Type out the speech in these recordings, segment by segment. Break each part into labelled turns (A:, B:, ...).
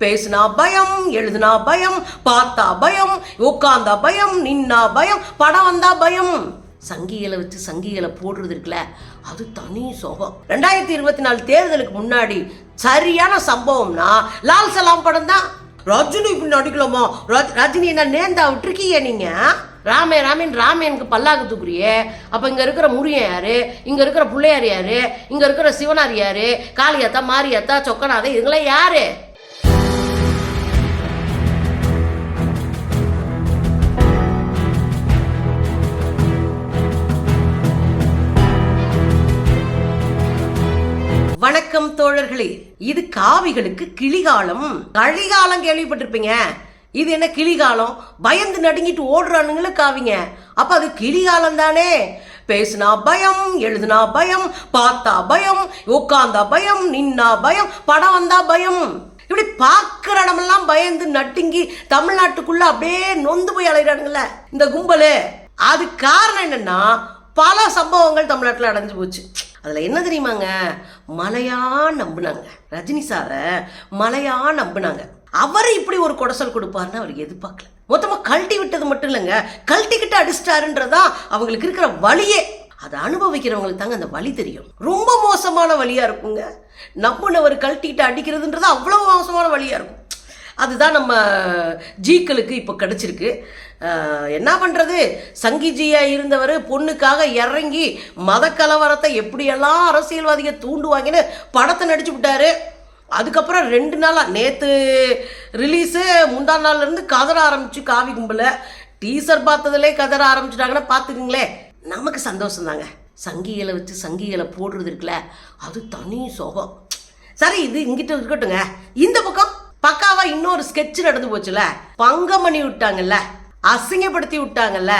A: பேசுனா பயம் எழுதுனா பயம் பார்த்தா பயம் உட்காந்தா பயம் நின்னா பயம் படம் வந்தா பயம். சங்கிகளை வச்சு சங்கிகளை போடுறது இருக்குல்ல அது தனி சோகம். ரெண்டாயிரத்தி இருபத்தி நாலு தேர்தலுக்கு முன்னாடி சரியான சம்பவம்னா லால் சலாம் படம் தான். ரஜினி இப்படி நடிக்கலாமா ரஜ்- ரஜினி என்ன நேந்தா விட்டுருக்கீங்க நீங்க? ராமே ராமேன் ராமேனுக்கு பல்லாக்கு தூக்குறியே. அப்ப இங்க இருக்கிற முருகன் யாரு? இங்க இருக்கிற பிள்ளையார் யாரு? இங்க இருக்கிற சிவனார் யாரு? காளியாத்தா மாரியாத்தா சொக்கநாதா இதுங்களாம் யாரு? வணக்கம் தோழர்களே. இது காவிகளுக்கு கிளிகாலம். கழிகாலம் கேள்விப்பட்டிருப்பீங்க. இது என்ன கிளிகாலம்? பயந்து நடுங்கிட்டு ஓடுறானுங்களே காவிங்க. அப்ப அது கிளிகாலம் தானே. பேசுனா பயம் எழுதுனா பயம் பார்த்தா பயம் உட்காந்தா பயம் நின்னா பயம் படம் வந்தா பயம். இப்படி பார்க்குற இடமெல்லாம் பயந்து நட்டுங்கி தமிழ்நாட்டுக்குள்ள அப்படியே நொந்து போய் அலைகிறானுங்கள இந்த கும்பலு. அது காரணம் என்னன்னா பல சம்பவங்கள் தமிழ்நாட்டில் அடைஞ்சு போச்சு. அதில் என்ன தெரியுமாங்க? மலையா நம்புனாங்க. ரஜினி சாரை மலையா நம்பினாங்க. அவர் இப்படி ஒரு குடசல் கொடுப்பாருன்னு அவர் எதிர்பார்க்கல. மொத்தமாக கழட்டி விட்டது மட்டும் இல்லைங்க. கழட்டிக்கிட்டு அடிச்சிட்டாருன்றதா அவங்களுக்கு இருக்கிற வழியே. அதை அனுபவிக்கிறவங்களுக்கு தாங்க அந்த வழி தெரியும். ரொம்ப மோசமான வழியா இருக்குங்க. நம்புனவர் கழட்டிக்கிட்டு அடிக்கிறதுன்றது அவ்வளோ மோசமான வழியா இருக்கும். அதுதான் நம்ம ஜீக்களுக்கு இப்போ கிடைச்சிருக்கு. என்ன பண்ணுறது சங்கிஜியாக இருந்தவர் பொண்ணுக்காக இறங்கி மத கலவரத்தை எப்படியெல்லாம் அரசியல்வாதியை தூண்டுவாங்கன்னு படத்தை நடிச்சு விட்டாரு. அதுக்கப்புறம் ரெண்டு நாளாக நேற்று ரிலீஸு முந்தா நாள்லேருந்து கதற ஆரம்பிச்சு காவி கும்பல. டீசர் பார்த்ததுலே கதற ஆரம்பிச்சிட்டாங்கன்னா பார்த்துக்குங்களேன் நமக்கு சந்தோஷம் தாங்க சங்கிகளை வச்சு சங்கிகளை போடுறது இருக்குல்ல அது தனி சோகம். சரி இது இங்கிட்ட இருக்கட்டுங்க இந்த பக்கம் பக்காவா இன்னொரு ஸ்கெட்ச் நடந்து போச்சுல பங்கம் பண்ணி விட்டாங்கல்ல. அசிங்கப்படுத்தி விட்டாங்கல்ல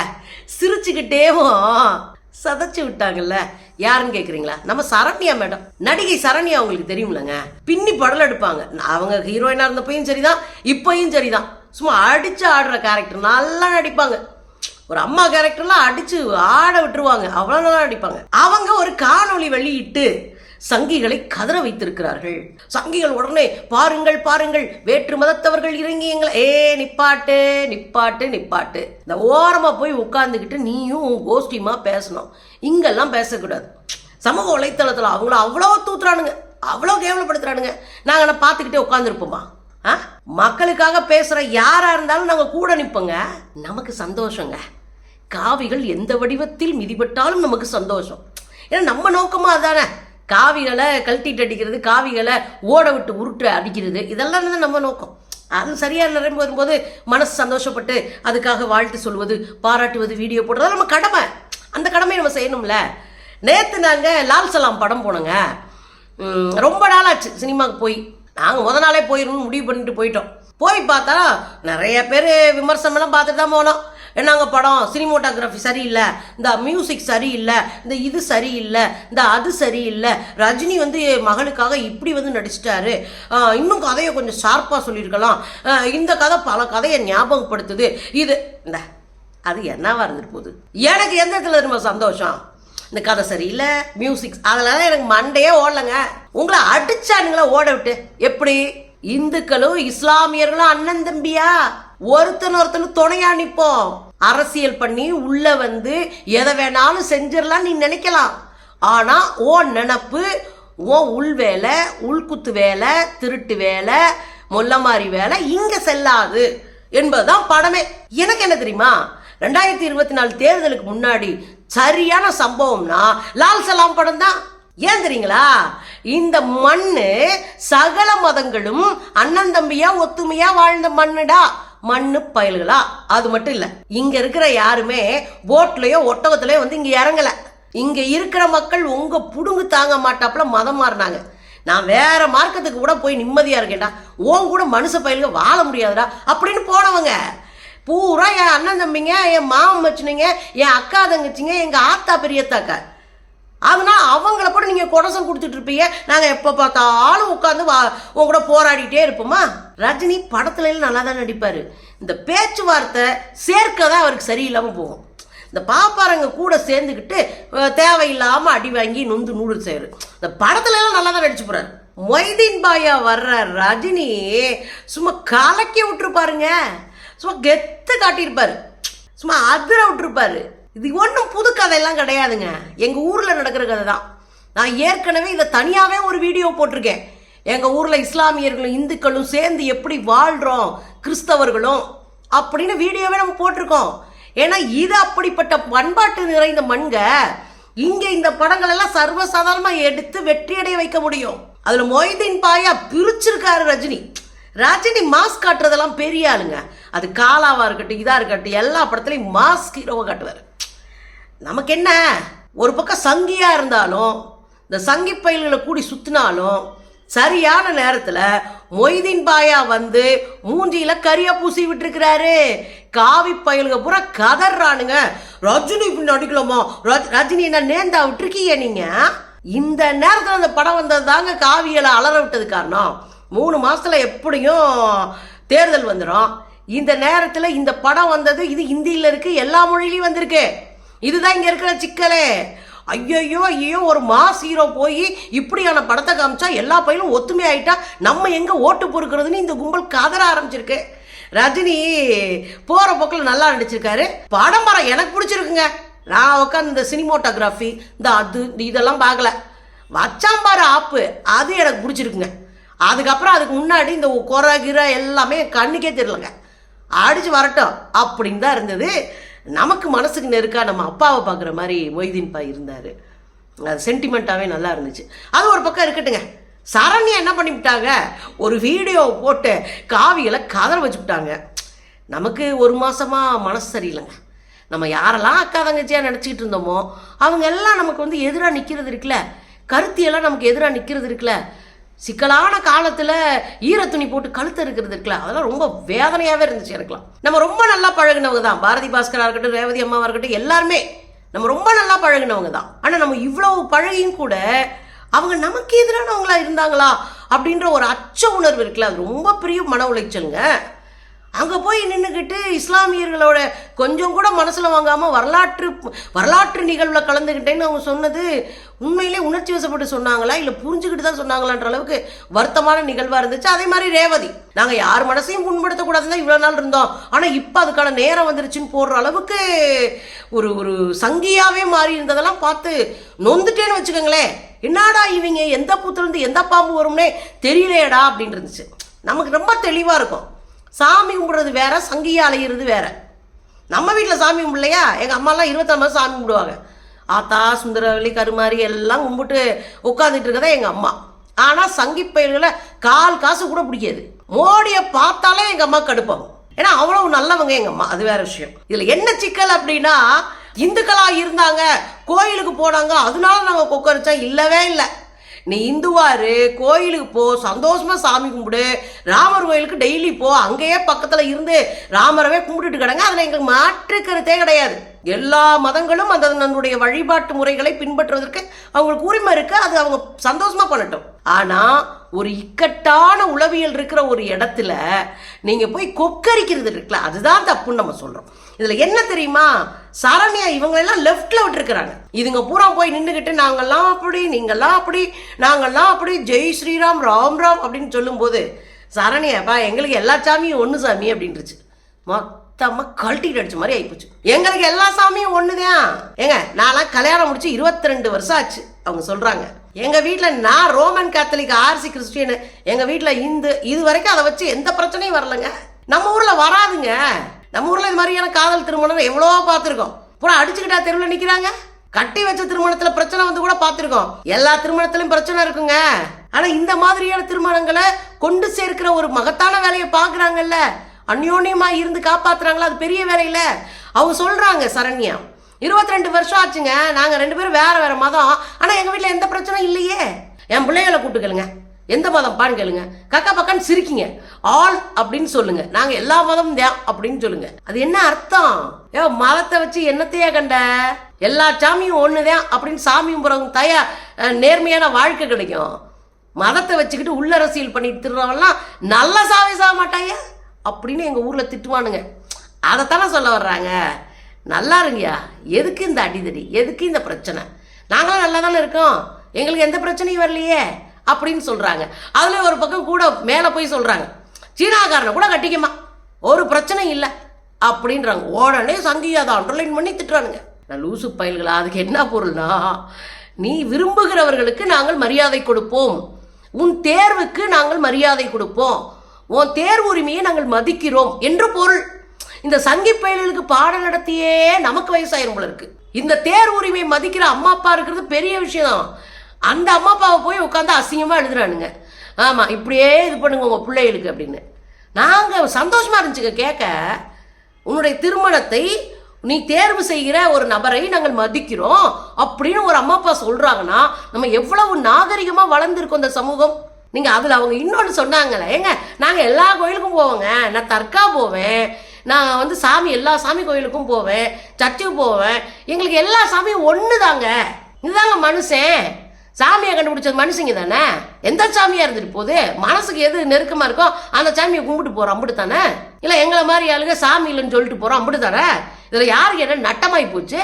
A: சிரிச்சுக்கிட்டேவும் சதைச்சு விட்டாங்கல்ல யாருன்னு கேக்குறீங்களா? நம்ம சரண்யா மேடம். நடிகை சரண்யா உங்களுக்கு தெரியும்லங்க. பின்னி படல் எடுப்பாங்க. அவங்க ஹீரோயினா இருந்தப்பையும் சரிதான் இப்பையும் சரிதான். சும்மா அடிச்சு ஆடுற கேரக்டர் நல்லா நடிப்பாங்க. ஒரு அம்மா கேரக்டர்லாம் அடிச்சு ஆட விட்டுருவாங்க. அவ்வளோ நல்லா நடிப்பாங்க. அவங்க ஒரு காணொளி வெளியிட்டு சங்கிகளை கதற வைத்திருக்கிறார்கள். சங்கிகள் உடனே பாருங்கள் பாருங்கள் வேற்று மதத்தவர்கள் இறங்கி எங்களை ஏ நிப்பாட்டு நிப்பாட்டு நிப்பாட்டு. இந்த ஓரமாக போய் உட்கார்ந்துக்கிட்டு நீயும் உன் கோஷ்டியுமா பேசணும். இங்கெல்லாம் பேசக்கூடாது. சமூக வலைத்தளத்தில் அவங்கள அவ்வளோ தூத்துறானுங்க. அவ்வளோ கேவலப்படுத்துறானுங்க. நாங்கள் என்ன பார்த்துக்கிட்டே உட்காந்துருப்போமா ஆ? மக்களுக்காக பேசுகிற யாராக இருந்தாலும் நாங்கள் கூட நிற்போங்க நமக்கு சந்தோஷங்க. காவிகள் எந்த வடிவத்தில் மிதிபட்டாலும் நமக்கு சந்தோஷம். ஏன்னா நம்ம நோக்கமாக அதானே. காவிகளை கழட்டிட்டு அடிக்கிறது காவிகளை ஓட விட்டு உருட்டு அடிக்கிறது இதெல்லாம் தான் நம்ம நோக்கம். அது சரியாக நிறைய வரும்போது மனசு சந்தோஷப்பட்டு அதுக்காக வாழ்த்து சொல்வது பாராட்டுவது வீடியோ போடுறது நம்ம கடமை. அந்த கடமையை நம்ம செய்யணும்ல. நேற்று நாங்கள் லால் சலாம் படம் போனோங்க. ரொம்ப நாளாச்சு சினிமாவுக்கு போய். நாங்கள் முத நாளே போயிடணும்னு முடிவு பண்ணிட்டு போயிட்டோம். போய் பார்த்தா நிறைய பேர் விமர்சனம்லாம் பார்த்துட்டு தான் போனோம். என்னங்க படம்? சினிமோட்டோகிராஃபி சரியில்லை. இந்த மியூசிக் சரியில்லை. இந்த இது சரியில்லை. இந்த அது சரியில்லை. ரஜினி வந்து மகளுக்காக இப்படி வந்து நடிச்சிட்டாரு. இன்னும் கதையை கொஞ்சம் ஷார்ப்பாக சொல்லியிருக்கலாம். இந்த கதை பல கதையை ஞாபகப்படுத்துது. இது இந்த அது என்னவா இருந்துட்டு போகுது எனக்கு எந்த இடத்துல ரொம்ப சந்தோஷம்? இந்த கதை சரியில்லை. மியூசிக் அதெல்லாம் எனக்கு மண்டையே ஓடலைங்க. உங்களை அடிச்சானுங்களா ஓட விட்டு எப்படி? இந்துக்களும் இஸ்லாமியர்களும் அண்ணன் தம்பியா? ஒருத்தன் ஒருத்தன் துணையா நிப்போம். அரசியல் பண்ணி உள்ள வந்து எதை வேணாலும் செஞ்சிடலாம் நீ நினைக்கலாம். ஆனா ஓ நினப்பு ஓ உள் வேலை உள்குத்து வேலை திருட்டு வேலை மொல்லமாரி வேலை இங்க செல்லாது என்பதுதான் படமே. எனக்கு என்ன தெரியுமா? ரெண்டாயிரத்தி இருபத்தி நாலு தேர்தலுக்கு முன்னாடி சரியான சம்பவம்னா லால் சலாம் படம் தான். ஏன் தெரியுங்களா? இந்த மண்ணு சகல மதங்களும் அண்ணன் தம்பியா ஒத்துமையா வாழ்ந்த மண்ணுடா. மண்ணு பயல்களா? அது மட்டும் இல்ல. இங்க இருக்கிற யாருமே போட்லயோ ஒட்டகத்திலயோ வந்து இங்க இறங்கல. இங்க இருக்கிற மக்கள் உங்க புடுங்கு தாங்க மாட்டாப்புல மதம் மாறினாங்க. நான் வேற மார்க்கத்துக்கு கூட போய் நிம்மதியா இருக்கேன்டா. உன் கூட மனுஷ பயலுங்க வாழ முடியாதுடா அப்படின்னு போனவங்க. பூரா என் அண்ணன் தம்பிங்க என் மாமன் மச்சினிங்க என் அக்கா தங்கச்சிங்க எங்க ஆத்தா பெரியத்தாக்கா. அதனால அவங்கள கூட நீங்க குடசம் கொடுத்துட்டு இருப்பீங்க. நாங்க எப்ப பார்த்தாலும் உட்காந்து வா உங்க கூட போராடிட்டே இருப்போமா? ரஜினி படத்துல நல்லா தான் நடிப்பாரு. இந்த பேச்சுவார்த்தை சேர்க்க தான் அவருக்கு சரியில்லாமல் போகும். இந்த பாப்பாரங்க கூட சேர்ந்துக்கிட்டு தேவையில்லாமல் அடி வாங்கி நொந்து நூடுல் செய்யறது. இந்த படத்துல எல்லாம் நல்லா தான் நடிச்சு போறாரு. மொய்தீன் பாயா வர்ற ரஜினி சும்மா கலக்கி விட்டுருப்பாருங்க. சும்மா கெத்து காட்டியிருப்பாரு. சும்மா அதிர விட்டுருப்பாரு. இது ஒன்றும் புது கதையெல்லாம் கிடையாதுங்க. எங்கள் ஊரில் நடக்கிற கதை தான் நான் ஏற்கனவே இதை தனியாகவே ஒரு வீடியோ போட்டிருக்கேன். எங்கள் ஊரில் இஸ்லாமியர்களும் இந்துக்களும் சேர்ந்து எப்படி வாழ்கிறோம் கிறிஸ்தவர்களும் அப்படின்னு வீடியோவே நம்ம போட்டிருக்கோம். ஏன்னா இது அப்படிப்பட்ட பண்பாட்டு நிறைந்த மண்க இங்கே இந்த படங்கள் எல்லாம் சர்வசாதாரணமாக எடுத்து வெற்றியடைய வைக்க முடியும். அதில் மொய்தீன் பாயா பிரிச்சிருக்காரு ரஜினி. ரஜினி மாஸ்க் காட்டுறதெல்லாம் பெரிய ஆளுங்க. அது காலாவாக இருக்கட்டும் இதாக இருக்கட்டும் எல்லா படத்துலையும் மாஸ்க் ஹீரோவை காட்டுவார். நமக்கு என்ன? ஒரு பக்கம் சங்கியாக இருந்தாலும் இந்த சங்கி பயில்களை கூடி சுற்றினாலும் சரியான நேரத்தில் மொய்தீன் பாயா வந்து மூஞ்சியில கரிய பூசி விட்டுருக்கிறாரு. காவி பயலுக பூரா கதறானுங்க ரஜினி இப்படி நடிக்கலாமா ரஜ்- ரஜினி என்ன நேந்தா விட்டுருக்கீங்க நீங்க? இந்த நேரத்தில் அந்த படம் வந்தது தாங்க காவியலை அலற விட்டது காரணம். மூணு மாசத்துல எப்படியும் தேர்தல் வந்துடும் இந்த நேரத்தில் இந்த படம் வந்தது இது ஹிந்தியில் இருக்கு எல்லா மொழியிலையும் வந்திருக்கு. இதுதான் இங்க இருக்கிற சிக்கலே. ஐயோ ஐயோ ஒரு மாஸ் ஹீரோ போய் இப்படியான படத்தை காமிச்சா எல்லா பையனும் ஒத்துமை ஆயிட்டா? நம்ம எங்க ஓட்டு பொறுக்கிறதுன்னு இந்த கும்பல் கதற ஆரம்பிச்சிருக்கு. ரஜினி போற போக்கில் நல்லா நடிச்சிருக்காரு. படம் படம் எனக்கு பிடிச்சிருக்குங்க. நான் உட்காந்து இந்த சினிமோட்டோகிராஃபி இந்த அது இதெல்லாம் பார்க்கல வச்சாம்பாரு ஆப்பு. அது எனக்கு பிடிச்சிருக்குங்க. அதுக்கப்புறம் அதுக்கு முன்னாடி இந்த குறை கிரை எல்லாமே கண்ணுக்கே தெரியலங்க. அடிச்சு வரட்டும். அப்படின்னு தான் இருந்தது. நமக்கு மனசுக்கு நெருக்கா நம்ம அப்பாவை பார்க்குற மாதிரி மொய்தீன்பா இருந்தார். அது சென்டிமெண்ட்டாகவே நல்லா இருந்துச்சு. அது ஒரு பக்கம் இருக்கட்டுங்க. சரண்யா என்ன பண்ணிவிட்டாங்க? ஒரு வீடியோ போட்டு காவிகளை கதற வச்சுவிட்டாங்க. நமக்கு ஒரு மாதமாக மனசு சரியில்லைங்க. நம்ம யாரெல்லாம் அக்கா தங்கச்சியாக நினச்சிக்கிட்டு இருந்தோமோ அவங்க எல்லாம் நமக்கு வந்து எதிராக நிற்கிறது இருக்குல்ல. கருத்தியெல்லாம் நமக்கு எதிராக நிற்கிறது இருக்குல்ல. சிக்கலான காலத்தில் ஈரத்துணி போட்டு கழுத்து இருக்கிறது இருக்குல்ல அதெல்லாம் ரொம்ப வேதனையாகவே இருந்துச்சு எனக்குலாம் நம்ம ரொம்ப நல்லா பழகுனவங்க தான். பாரதி பாஸ்கராக இருக்கட்டும் ரேவதி அம்மாவாக இருக்கட்டும் எல்லாருமே நம்ம ரொம்ப நல்லா பழகுனவங்க தான். ஆனால் நம்ம இவ்வளோ பழகியும் கூட அவங்க நமக்கு எதிரானவங்களா இருந்தாங்களா அப்படின்ற ஒரு அச்ச உணர்வு இருக்குல்ல அது ரொம்ப பெரிய மன உளைச்சலுங்க. அங்கே போய் நின்றுக்கிட்டு இஸ்லாமியர்களோட கொஞ்சம் கூட மனசில் வாங்காமல் வரலாற்று வரலாற்று நிகழ்வில் கலந்துக்கிட்டேன்னு அவங்க சொன்னது உண்மையிலே உணர்ச்சி வசப்பட்டு சொன்னாங்களா? இல்லை புரிஞ்சுக்கிட்டு தான் சொன்னாங்களான்ற அளவுக்கு வருத்தமான நிகழ்வாக இருந்துச்சு. அதே மாதிரி ரேவதி. நாங்கள் யார் மனசையும் புண்படுத்தக்கூடாதுன்னு தான் இவ்வளோ நாள் இருந்தோம். ஆனால் இப்போ அதுக்கான நேரம் வந்துருச்சுன்னு போடுற அளவுக்கு ஒரு ஒரு சங்கியாகவே மாறி இருந்ததெல்லாம் பார்த்து நொந்துட்டேன்னு வச்சுக்கோங்களேன். என்னடா இவங்க எந்த பூத்துலேருந்து எந்த பாம்பு வரும்னே தெரியலையடா அப்படின்னு இருந்துச்சு. நமக்கு ரொம்ப தெளிவாக இருக்கும். சாமி கும்பிட்றது வேற சங்கியா அலையிறது வேற. நம்ம வீட்டில் சாமி கும்பிடலையா? எங்கள் அம்மாலாம் இருபத்தாம் மாதம் சாமி கும்பிடுவாங்க. ஆத்தா சுந்தரவள்ளி கருமாரி எல்லாம் கும்பிட்டு உட்காந்துட்டு இருக்கதா எங்கள் அம்மா. ஆனால் சங்கி பயிர்களை கால் காசு கூட பிடிக்காது. மோடியை பார்த்தாலே எங்கள் அம்மா கடுப்பாகும். ஏன்னா அவ்வளவு நல்லவங்க எங்கள் அம்மா. அது வேற விஷயம். இதில் என்ன சிக்கல் அப்படின்னா இந்துக்களாக இருந்தாங்க கோயிலுக்கு போனாங்க அதனால நாங்கள் கொக்கரிச்சா இல்லவே இல்லை. நீ இந்துவாரு கோயிலுக்கு போ சந்தோஷமா சாமி கும்பிடு ராமர் கோயிலுக்கு டெய்லி போ அங்கேயே பக்கத்துல இருந்து ராமரவே கும்பிட்டுட்டு கிடங்க அதுல எங்களுக்கு மாற்று கருத்தே கிடையாது. எல்லா மதங்களும் அந்த நம்முடைய வழிபாட்டு முறைகளை பின்பற்றுவதற்கு அவங்களுக்கு உரிமை இருக்கு அது அவங்க சந்தோஷமா பண்ணட்டும். ஆனா ஒரு இக்கட்டான உளவியல் இருக்கிற ஒரு இடத்துல நீங்கள் போய் கொக்கரிக்கிறது இருக்குல்ல அதுதான் தப்புன்னு நம்ம சொல்கிறோம் இதில் என்ன தெரியுமா? சரண்யா இவங்க எல்லாம் விட்டுருக்குறாங்க. இதுங்க பூரா போய் நின்றுக்கிட்டு நாங்கள்லாம் அப்படி நீங்கள்லாம் அப்படி நாங்கள்லாம் அப்படி ஜெய் ஸ்ரீராம் ராம் ராம் அப்படின்னு சொல்லும்போது சரண்யாப்பா எங்களுக்கு எல்லா சாமியும் ஒன்று சாமி அப்படின்ட்டுருச்சு மொத்தமாக கழட்டிட்டு அடிச்ச மாதிரி ஆகிப்போச்சு எங்களுக்கு எல்லா சாமியும் ஒன்று தான் ஏங்க நான்லாம் கல்யாணம் முடிச்சு இருபத்தி ரெண்டு வருஷம் ஆச்சு அவங்க சொல்கிறாங்க எங்கள் வீட்டில் நான் ரோமன் கேத்தலிக் ஆர்சி கிறிஸ்டியனு எங்கள் வீட்டில் இந்து இது வரைக்கும் அதை வச்சு எந்த பிரச்சனையும் வரலங்க. நம்ம ஊரில் வராதுங்க. நம்ம ஊரில் இது மாதிரியான காதல் திருமணம் எவ்வளவோ பார்த்துருக்கோம். பூரா அடிச்சுக்கிட்டா தெருவில் நிற்கிறாங்க கட்டி வச்ச திருமணத்தில் பிரச்சனை வந்து கூட பார்த்துருக்கோம். எல்லா திருமணத்திலும் பிரச்சனை இருக்குங்க. ஆனால் இந்த மாதிரியான திருமணங்களை கொண்டு சேர்க்கிற ஒரு மகத்தான வேலையை பார்க்குறாங்கல்ல. அந்யோன்யமாக இருந்து காப்பாத்துறாங்களா? அது பெரிய வேலையில் அவங்க சொல்கிறாங்க சரண்யா இருபத்தி ரெண்டு வருஷம் ஆச்சுங்க. நாங்கள் ரெண்டு பேரும் வேற வேற மதம். ஆனால் எங்கள் வீட்டில் எந்த பிரச்சனையும் இல்லையே. என் பிள்ளைகளை கூட்டு எந்த மதம் பான்னு கேளுங்க. கக்கா பக்கான்னு சிரிக்கிங்க. ஆல் அப்படின்னு சொல்லுங்க. நாங்க எல்லா மதமும் தான் அப்படின்னு சொல்லுங்க. அது என்ன அர்த்தம்? ஏ மதத்தை வச்சு என்னத்தையே கண்ட? எல்லா சாமியும் ஒண்ணுதான் அப்படின்னு சாமி கும்பிட்றவங்க தயா நேர்மையான வாழ்க்கை கிடைக்கும். மதத்தை வச்சுக்கிட்டு உள்ள அரசியல் பண்ணிட்டு திருறவெல்லாம் நல்ல சாவே சாக மாட்டாங்க அப்படின்னு எங்க ஊர்ல திட்டுவானுங்க. அதைத்தானே சொல்ல வர்றாங்க. நல்லா இருங்கயா எதுக்கு இந்த அடிதடி? எதுக்கு இந்த பிரச்சனை? நாங்களும் நல்லா தானே இருக்கோம். எங்களுக்கு எந்த பிரச்சனையும் வரலையே அப்படின்னு சொல்கிறாங்க அதில் ஒரு பக்கம் கூட மேலே போய் சொல்கிறாங்க சீனாக்காரனை கூட கட்டிக்கமா. ஒரு பிரச்சனை இல்லை அப்படின்றாங்க. உடனே சங்கி அதை அண்டர்லைன் பண்ணி திட்டுறானுங்க. நான் லூசு பயல்களா அதுக்கு என்ன பொருள்னா நீ விரும்புகிறவர்களுக்கு நாங்கள் மரியாதை கொடுப்போம். உன் தேர்வுக்கு நாங்கள் மரியாதை கொடுப்போம். உன் தேர்வு உரிமையை நாங்கள் மதிக்கிறோம் என்று பொருள். இந்த சங்கி பயல்களுக்கு பாடம் நடத்தியே நமக்கு வயசாயிரும் போல இருக்கு இந்த தேர் உரிமை மதிக்கிற அம்மா அப்பா இருக்கிறது பெரிய விஷயம் தான் அந்த அம்மா அப்பாவை போய் உட்காந்து அசிங்கமாக எழுதுறானுங்க. ஆமாம் இப்படியே இது பண்ணுங்க உங்கள் பிள்ளைகளுக்கு அப்படின்னு. நாங்கள் சந்தோஷமாக இருந்துச்சுங்க கேட்க உன்னுடைய திருமணத்தை நீ தேர்வு செய்கிற ஒரு நபரை நாங்கள் மதிக்கிறோம் அப்படின்னு ஒரு அம்மா அப்பா சொல்கிறாங்கன்னா நம்ம எவ்வளவு நாகரிகமாக வளர்ந்துருக்கோம் இந்த சமூகம். நீங்கள் அதில் அவங்க இன்னொன்று சொன்னாங்களே ஏங்க நாங்கள் எல்லா கோயிலுக்கும் போவோங்க. நான் தர்கா போவேன். நான் வந்து சாமி எல்லா சாமி கோயிலுக்கும் போவேன் சர்ச்சுக்கு போவேன். எங்களுக்கு எல்லா சாமியும் ஒன்று தாங்க இதுதாங்க மனுஷன். சாமியை கண்டுபிடிச்சது மனுஷங்க தானே? எந்த சாமியாக இருந்துட்டு போகுது? மனசுக்கு எது நெருக்கமாக இருக்கோ அந்த சாமியை கும்பிட்டு போகிறோம் அம்பிட்டு தானே இல்லை எங்களை மாதிரி ஆளுங்க சாமி இல்லைன்னு சொல்லிட்டு போகிறோம் அம்பிட்டு தானே இதில் யாருக்கு என்ன நட்டமாய் போச்சு?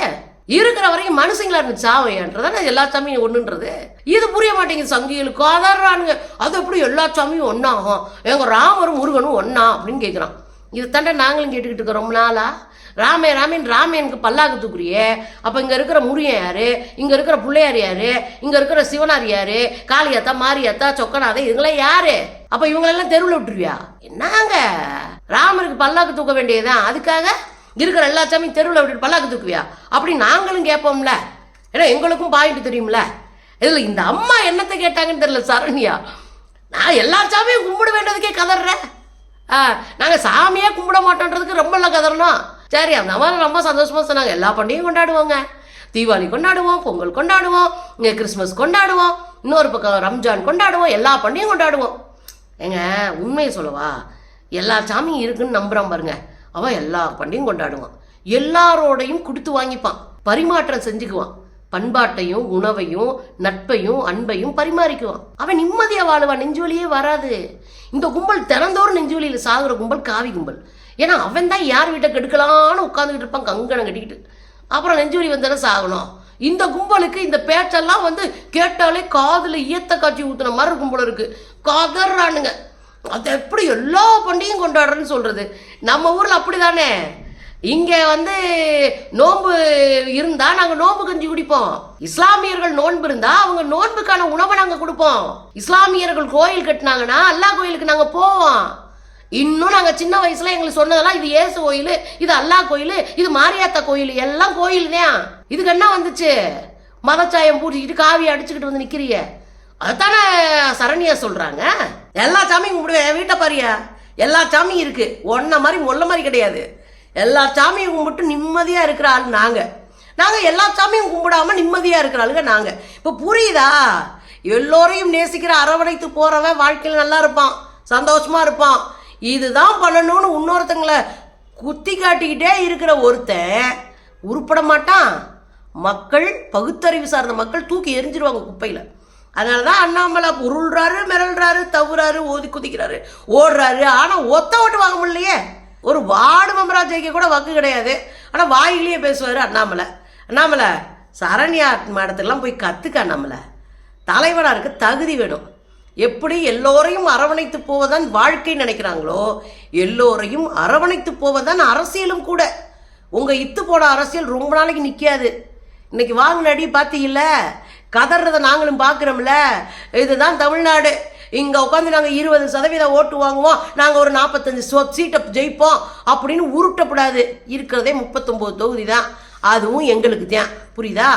A: இருக்கிற வரைக்கும் மனுஷங்களா இருந்து சாவையன்றதானே எல்லா சாமியும் ஒண்ணுன்றது? இது புரிய மாட்டேங்குது சங்கிகளுக்கும் அதான் அது எப்படி எல்லா சாமியும் ஒன்றாகும் எங்க ராமரும் முருகனும் ஒன்னா அப்படின்னு கேட்குறான் இது நாங்களும் கேட்டுக்கிட்டு இருக்கோம். ரொம்ப நாளா? ராமே ராமேன் ராமேனுக்கு பல்லாக்கு தூக்குறியே அப்போ இங்கே இருக்கிற முருகன் யார்? இங்கே இருக்கிற பிள்ளையார் யார்? இங்கே இருக்கிற சிவனார் யார்? காளியாத்தா மாரியாத்தா சொக்கநாதா இதுங்களாம் யார்? அப்போ இவங்களெல்லாம் தெருவில் விட்டுருவியா? என்னங்க? ராமருக்கு பல்லாக்கு தூக்க வேண்டியதுதான். அதுக்காக இருக்கிற எல்லா சாமியும் தெருவில் விட்டுட்டு பல்லாக்கு தூக்குவியா? அப்படி நாங்களும் கேட்போம்ல. ஏன்னா எங்களுக்கும் பாயிண்ட் தெரியும்ல. இதில் இந்த அம்மா என்னத்தை கேட்டாங்கன்னு தெரியல சரண்யா. நான் எல்லா சாமியும் கும்பிட வேண்டியதுக்கே கதறேன் நாங்கள் சாமியே கும்பிட மாட்டோன்றதுக்கு ரொம்ப இல்லை கதறணும் சரி அந்த மாதிரி ரொம்ப சந்தோஷமா சொன்னாங்க. எல்லா பண்டிகையும் கொண்டாடுவோங்க. தீபாவளி கொண்டாடுவோம் பொங்கல் கொண்டாடுவோம் இங்கே கிறிஸ்மஸ் கொண்டாடுவோம் இன்னொரு பக்கம் ரம்ஜான் கொண்டாடுவோம் எல்லா பண்டிகையும் கொண்டாடுவோம். ஏங்க உண்மையை சொல்லவா? எல்லா சாமியும் இருக்குன்னு நம்புகிறான் பாருங்க. அவன் எல்லா பண்டிகையும் கொண்டாடுவான். எல்லாரோடையும் கொடுத்து வாங்கிப்பான். பரிமாற்றம் செஞ்சுக்குவான். பண்பாட்டையும் உணவையும் நட்பையும் அன்பையும் பரிமாறிக்குவான். அவன் நிம்மதியா வாழுவான். நெஞ்சுவலியே வராது. இந்த கும்பல் திறந்தோறும் நெஞ்சுவலியில் சாகுற கும்பல் காவி கும்பல். ஏன்னா அவன் தான் யார் வீட்டை கெடுக்கலான்னு உட்காந்துக்கிட்டு இருப்பான் கங்கணம் கட்டிக்கிட்டு. அப்புறம் நெஞ்சுவலி வந்தானே சாகணும்? இந்த கும்பலுக்கு இந்த பேச்செல்லாம் வந்து கேட்டாலே காதில் ஈயத்த காட்சி ஊத்துன மாதிரி கும்பல் இருக்கு. கதறானுங்க. அது எப்படி எல்லா பண்டிகையும் கொண்டாடுறேன்னு சொல்றது? நம்ம ஊர்ல அப்படிதானே? இங்கே வந்து நோன்பு இருந்தா நாங்கள் நோன்பு கஞ்சி குடிப்போம். இஸ்லாமியர்கள் நோன்பு இருந்தா அவங்க நோன்புக்கான உணவை நாங்கள் கொடுப்போம். இஸ்லாமியர்கள் கோயில் கட்டினாங்கன்னா அல்லா கோயிலுக்கு நாங்கள் போவோம். இன்னும் நாங்கள் சின்ன வயசுல எங்களுக்கு சொன்னதெல்லாம் இது இயேசு கோயில் இது அல்லாஹ் கோயில் இது மாரியாத்தா கோயில் எல்லாம் கோயில் தான் இதுக்கு என்ன வந்துச்சு? மதச்சாயம் பூட்டிக்கிட்டு காவி அடிச்சுக்கிட்டு வந்து நிக்கிறிய. அதுதானே சரண்யா சொல்றாங்க. எல்லா சாமியும் கும்பிடுவேன் என் வீட்டை பாரியா. எல்லா சாமியும் இருக்கு. ஒன்ன மாதிரி மொல்ல மாதிரி கிடையாது. எல்லா சாமியும் கும்பிட்டு நிம்மதியாக இருக்கிற ஆள் நாங்கள் நாங்கள் எல்லா சாமியும் கும்பிடாம நிம்மதியாக இருக்கிற ஆளுங்க நாங்கள் இப்போ புரியுதா? எல்லோரையும் நேசிக்கிற அரவணைத்து போகிறவன் வாழ்க்கையில் நல்லா இருப்பான் சந்தோஷமாக இருப்பான். இதுதான் பண்ணணும்னு இன்னொருத்தங்களை குத்தி காட்டிக்கிட்டே இருக்கிற ஒருத்தன் உருப்பட மாட்டான். மக்கள் பகுத்தறிவு சார்ந்த மக்கள் தூக்கி எரிஞ்சிருவாங்க குப்பையில். அதனால தான் அண்ணாமலை உருள்றாரு மிரள்றாரு தவுறாரு ஓதி குதிக்கிறாரு. ஓடுறாரு ஆனால் ஒத்த ஓட்டு வாங்க முடியலையே. ஒரு வார்டு மெம்பரா ஜெயிக்க கூட வக்கு கிடையாது. ஆனால் வாயிலேயே பேசுவார் அண்ணாமலை. அண்ணாமலை சரண்யா மேடத்துக்கெல்லாம் போய் கற்றுக்க அண்ணாமலை. தலைவனாருக்கு இருக்க தகுதி வேணும். எப்படி எல்லோரையும் அரவணைத்து போவதான் வாழ்க்கை நினைக்கிறாங்களோ எல்லோரையும் அரவணைத்து போவதான் அரசியலும் கூட. உங்கள் இத்து போட அரசியல் ரொம்ப நாளைக்கு நிற்காது இன்னைக்கு வாங்கின அடி பார்த்தீங்கல்ல கதறதை நாங்களும் பார்க்குறோம்ல இதுதான் தமிழ்நாடு. இங்கே உட்காந்து நாங்கள் இருபது சதவீதம் ஓட்டு வாங்குவோம். நாங்கள் ஒரு நாற்பத்தஞ்சு சீட்டை ஜெயிப்போம். அப்படின்னு உருட்டப்படாது. இருக்கிறதே முப்பத்தொம்போது தொகுதி தான். அதுவும் எங்களுக்கு தான். புரியுதா?